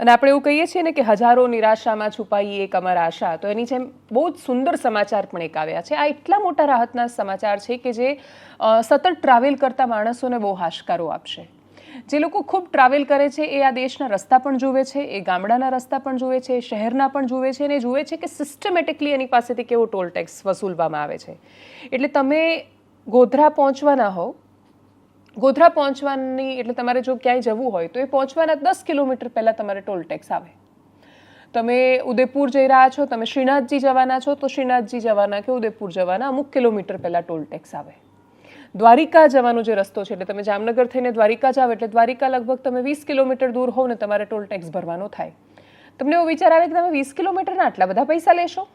અને આપણે એવું કહીએ છીએ ને કે હજારો નિરાશામાં છુપાઈ એક અમર આશા. તો એની જેમ બહુ જ સુંદર સમાચાર પણ એક આવ્યા છે. આ એટલા મોટા રાહતના સમાચાર છે કે જે સતત ટ્રાવેલ કરતા માણસોને બહુ હાશકારો આપશે. જે લોકો ખૂબ ટ્રાવેલ કરે છે એ આ દેશના રસ્તા પણ જુએ છે, એ ગામડાના રસ્તા પણ જુએ છે, શહેરના પણ જુએ છે અને જુએ છે કે સિસ્ટમેટિકલી એની પાસેથી કેવો ટોલ ટેક્સ વસૂલવામાં આવે છે. એટલે તમે ગોધરા પહોંચવાના હોવ ગોધરા પહોંચવાની, એટલે તમારે જો ક્યાંય જવું હોય, તો એ પહોંચવાના દસ કિલોમીટર પહેલાં તમારે ટોલ ટેક્સ આવે. તમે ઉદયપુર જઈ રહ્યા છો, તમે શ્રીનાથજી જવાના છો, તો શ્રીનાથજી જવાના કે ઉદયપુર જવાના, અમુક કિલોમીટર પહેલાં ટોલ ટેક્સ આવે. દ્વારિકા જવાનો જે રસ્તો છે, એટલે તમે જામનગર થઈને દ્વારિકા જાઓ, એટલે દ્વારિકા લગભગ તમે વીસ કિલોમીટર દૂર હોવ ને તમારે ટોલ ટેક્સ ભરવાનો થાય. તમને એવો વિચાર આવે કે તમે વીસ કિલોમીટરના આટલા બધા પૈસા લેશો?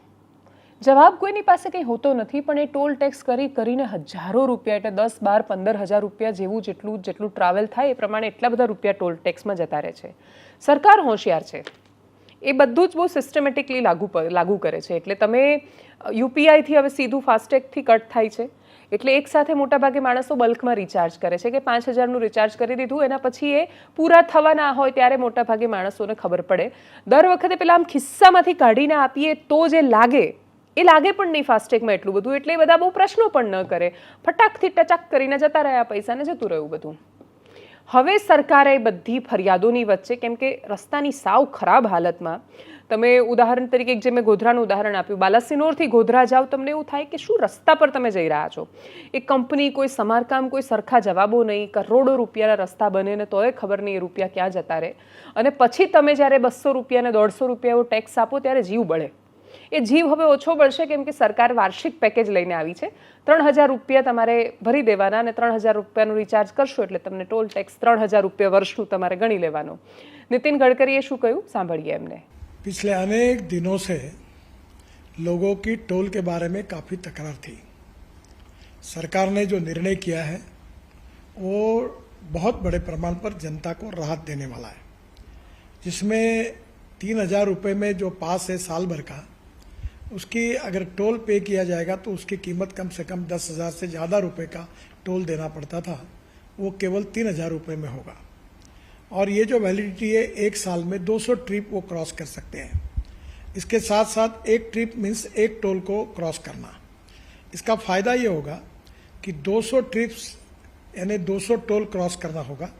જવાબ કોઈની પાસે કંઈ હોતો નથી, પણ એ ટોલ ટેક્સ કરી કરીને હજારો રૂપિયા, એટલે દસ, બાર, પંદર હજાર રૂપિયા જેવું જેટલું જેટલું ટ્રાવેલ થાય, એ પ્રમાણે એટલા બધા રૂપિયા ટોલ ટેક્સમાં જતા રહે છે. સરકાર હોશિયાર છે. એ બધું જ બહુ સિસ્ટમેટિકલી લાગુ લાગુ કરે છે. એટલે તમે યુપીઆઈથી હવે સીધું ફાસ્ટેગથી કટ થાય છે. એટલે એક સાથે મોટાભાગે માણસો બલ્કમાં રિચાર્જ કરે છે કે પાંચ હજારનું રિચાર્જ કરી દીધું, એના પછી એ પૂરા થવાના હોય ત્યારે મોટાભાગે માણસોને ખબર પડે. દર વખતે પેલા આમ ખિસ્સામાંથી કાઢીને આપીએ તો જે લાગે એ લાગે પણ નહીં ફાસ્ટેગમાં એટલું બધું. એટલે બધા બહુ પ્રશ્નો પણ ન કરે. ફટાકથી ટચક કરીને જતા રહ્યા પૈસાને જતું રહ્યું બધું. હવે સરકારે બધી ફરિયાદોની વચ્ચે, કેમ કે રસ્તાની સાવ ખરાબ હાલતમાં, તમે ઉદાહરણ તરીકે જે મેં ગોધરાનું ઉદાહરણ આપ્યું, બાલાસિનોરથી ગોધરા જાઓ, તમને એવું થાય કે શું રસ્તા પર તમે જઈ રહ્યા છો? એ કંપની કોઈ સમારકામ, કોઈ સરખા જવાબો નહીં, કરોડો રૂપિયાના રસ્તા બને ને તોય ખબર નહીં એ રૂપિયા ક્યાં જતા રહે. અને પછી તમે જ્યારે બસો રૂપિયાને દોઢસો રૂપિયા એવો ટેક્સ આપો, ત્યારે જીવ બળે. એ જીવ હવે ઓછો પડશે કેમ કે સરકાર વાર્ષિક પેકેજ લઈને આવી છે ત્રણ હજાર રૂપિયા તમારે ભરી દેવાના અને ત્રણ હજાર રૂપિયાનું રિચાર્જ કરશો એટલે તમને ટોલ ટેક્સ ત્રણ હજાર રૂપિયા વર્ષનું તમારે ગણી લેવાનો નીતિન ગડકરીએ શું કહ્યું સાંભળીએ એમને पिछले अनेक दिनों से लोगों की टोल के बारे में काफ़ी तकरार थी सरकार ने जो निर्णय किया है वो बहुत बड़े प्रमाण पर जनता को राहत देने वाला है जिसमें तीन हजार रुपये में जो पास है साल भर का उसकी अगर टोल पे किया जाएगा तो उसकी कीमत कम से कम दस हज़ार से ज़्यादा रुपए का टोल देना पड़ता था। वो केवल तीन हज़ार रुपये में होगा। और ये जो वैलिडिटी है, एक साल में 200 ट्रिप वो क्रॉस कर सकते हैं। इसके साथ साथ एक ट्रिप मीन्स एक टोल को क्रॉस करना। इसका फ़ायदा ये होगा कि 200 ट्रिप्स यानी 200 टोल क्रॉस करना होगा।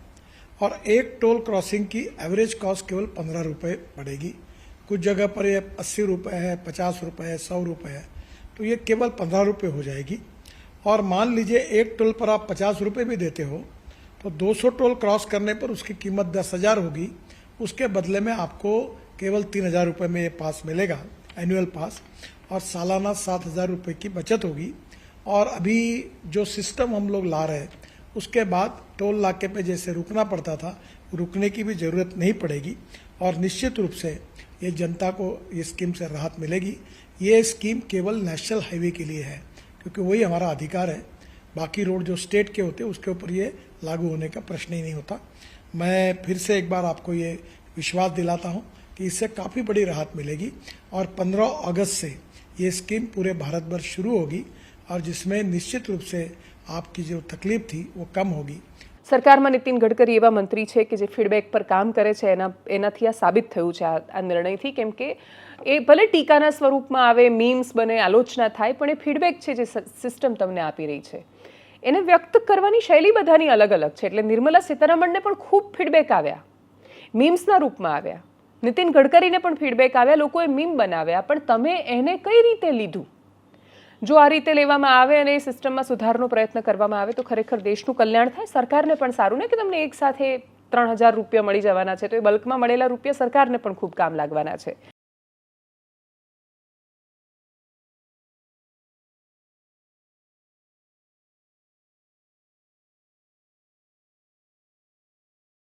और एक टोल क्रॉसिंग की एवरेज कॉस्ट केवल पंद्रह रुपये पड़ेगी। कुछ जगह पर ये अस्सी रुपये है, पचास रुपये है, सौ रुपये है तो ये केवल पंद्रह रुपये हो जाएगी। और मान लीजिए एक टोल पर आप पचास रुपये भी देते हो तो 200 टोल क्रॉस करने पर उसकी कीमत दस हज़ार होगी। उसके बदले में आपको केवल तीन हज़ार रुपये में ये पास मिलेगा एनुअल पास, और सालाना सात हज़ार रुपये की बचत होगी। और अभी जो सिस्टम हम लोग ला रहे हैं उसके बाद टोल नाके पे जैसे रुकना पड़ता था, रुकने की भी ज़रूरत नहीं पड़ेगी और निश्चित रूप से ये जनता को ये स्कीम से राहत मिलेगी। ये स्कीम केवल नेशनल हाईवे के लिए है, क्योंकि वही हमारा अधिकार है। बाकी रोड जो स्टेट के होते हैं, उसके ऊपर ये लागू होने का प्रश्न ही नहीं होता। मैं फिर से एक बार आपको ये विश्वास दिलाता हूँ कि इससे काफ़ी बड़ी राहत मिलेगी और 15 अगस्त से ये स्कीम पूरे भारत भर शुरू होगी और जिसमें निश्चित रूप से आपकी जो तकलीफ थी वो कम होगी સરકારમાં નીતિન ગડકરી એવા મંત્રી છે કે જે ફીડબેક પર કામ કરે છે એના એનાથી આ સાબિત થયું છે આ આ નિર્ણયથી કેમ કે એ ભલે ટીકાના સ્વરૂપમાં આવે મીમ્સ બને આલોચના થાય પણ એ ફીડબેક છે જે સિસ્ટમ તમને આપી રહી છે એને વ્યક્ત કરવાની શૈલી બધાની અલગ અલગ છે એટલે નિર્મલા સીતારમણને પણ ખૂબ ફીડબેક આવ્યા મીમ્સના રૂપમાં આવ્યા નીતિન ગડકરીને પણ ફીડબેક આવ્યા લોકોએ મીમ બનાવ્યા પણ તમે એને કઈ રીતે લીધું જો આ રીતે લેવામાં આવે અને એ સિસ્ટમમાં સુધારનો પ્રયત્ન કરવામાં આવે, તો ખરેખર દેશનું કલ્યાણ થાય. સરકારને પણ સારું, ને કે તમને એક સાથે ત્રણ હજાર રૂપિયા મળી જવાના છે? તો એ બલ્કમાં મળેલા રૂપિયા સરકારને પણ ખૂબ કામ લાગવાના છે.